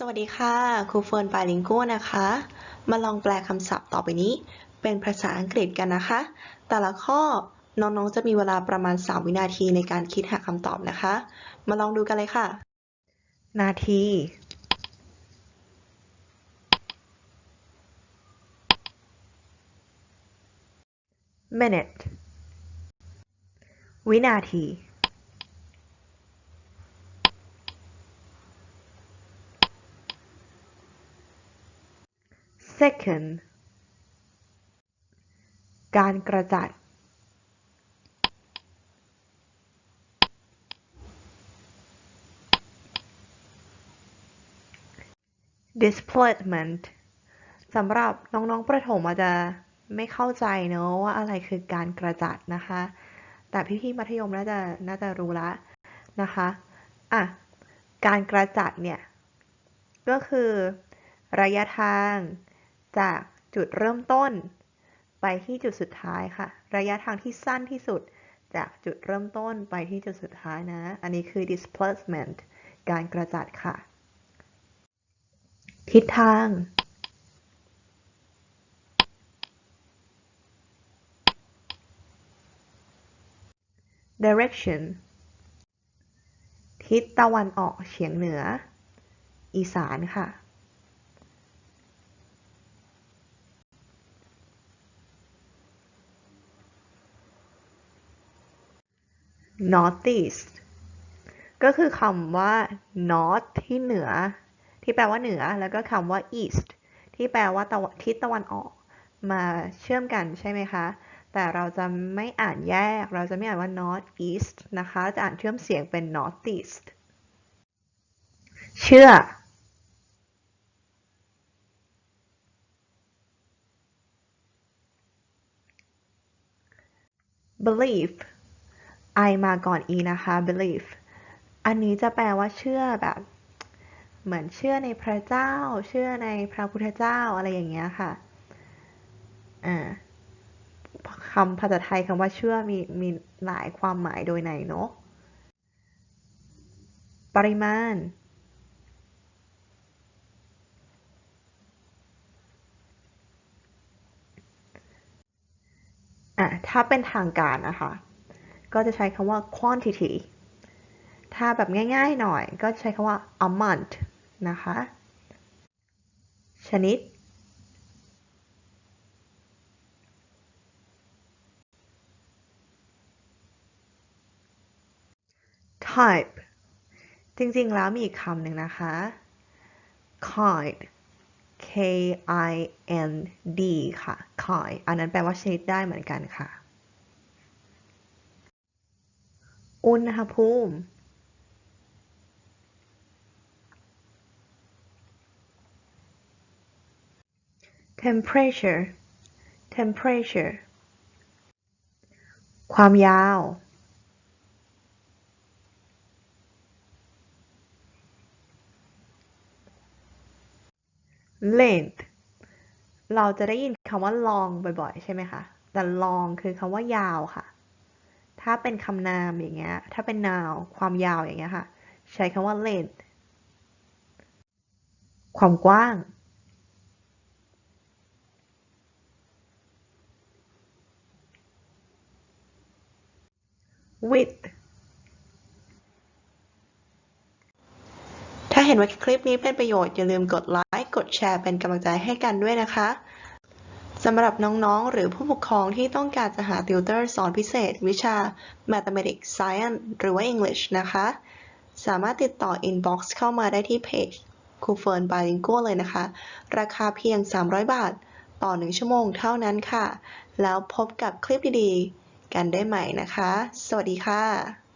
สวัสดีค่ะ ครูเฟิร์นปาลิงโก้นะคะ มาลองแปลคำศัพท์ต่อไปนี้ เป็นภาษาอังกฤษกันนะคะ แต่ละข้อน้องๆจะมีเวลาประมาณ 3 วินาทีในการคิดหาคำตอบนะคะ มาลองดูกันเลยค่ะ นาที minute วินาที second การกระจัด displacement สำหรับน้องๆประถมอาจจะไม่เข้าใจเนอะว่าอะไรคือการกระจัดนะคะ แต่พี่ๆมัธยมน่าจะน่าจะรู้ละนะคะอะการกระจัดเนี่ย ก็คือระยะทาง จากจุดเริ่มต้น ไปที่จุดสุดท้ายค่ะ ระยะทางที่สั้นที่สุด จากจุดเริ่มต้นไปที่จุดสุดท้ายนะ อันนี้คือ displacement การกระจัดค่ะ ทิศทาง direction ทิศตะวันออกเฉียงเหนือ อีสานค่ะ northeast ก็คือคำว่า north ที่เหนือ ที่แปลว่าเหนือ แล้วก็คำว่า east ที่แปลว่าทิศตะวันออก มาเชื่อมกันใช่ไหมคะ แต่เราจะไม่อ่านแยก เราจะไม่อ่านว่า north east นะคะ จะอ่านเชื่อมเสียงเป็น northeast เชื่อ belief I มาก่อน e นะคะ belief อันนี้จะแปลว่าเชื่อแบบ เหมือนเชื่อในพระเจ้า เชื่อในพระพุทธเจ้าอะไรอย่างเงี้ยค่ะอ่าคำภาษาไทยคำว่าเชื่อมีมีหลายความหมายโดยในเนาะปริมาณ อะถ้าเป็นทางการนะคะ ก็จะใช้คำว่า quantity ถ้าแบบง่ายๆหน่อยก็ใช้คำว่า amount นะคะ ชนิด type จริงๆ แล้วมีอีกคำหนึ่งนะคะ kind k i n d ค่ะ kind อันนั้นแปลว่าชนิดได้เหมือนกันค่ะ อุณหภูมิ temperature temperature ความยาว length เราจะได้ยินคำว่า long บ่อยๆ ใช่ไหมคะ แต่ long คือคำว่ายาวค่ะ ถ้าเป็นคำนามอย่างเงี้ย ถ้าเป็น noun ความยาวอย่างเงี้ยค่ะ ใช้คำว่า length ความกว้าง width ถ้าเห็นว่าคลิปนี้เป็นประโยชน์ อย่าลืมกดไลค์ กดแชร์เป็นกำลังใจให้กันด้วยนะคะ สำหรับน้องๆ หรือผู้ปกครองที่ต้องการจะหาติวเตอร์สอนพิเศษ วิชา Mathematics Science หรือว่า English นะคะ สามารถติดต่อ inbox เข้ามาได้ที่เพจครูเฟิร์นบาลิงโก้เลยนะคะ ราคาเพียง 300 บาท ต่อ 1 ชั่วโมงเท่านั้นค่ะ แล้วพบกับคลิปดีๆ กันได้ใหม่นะคะ สวัสดีค่ะ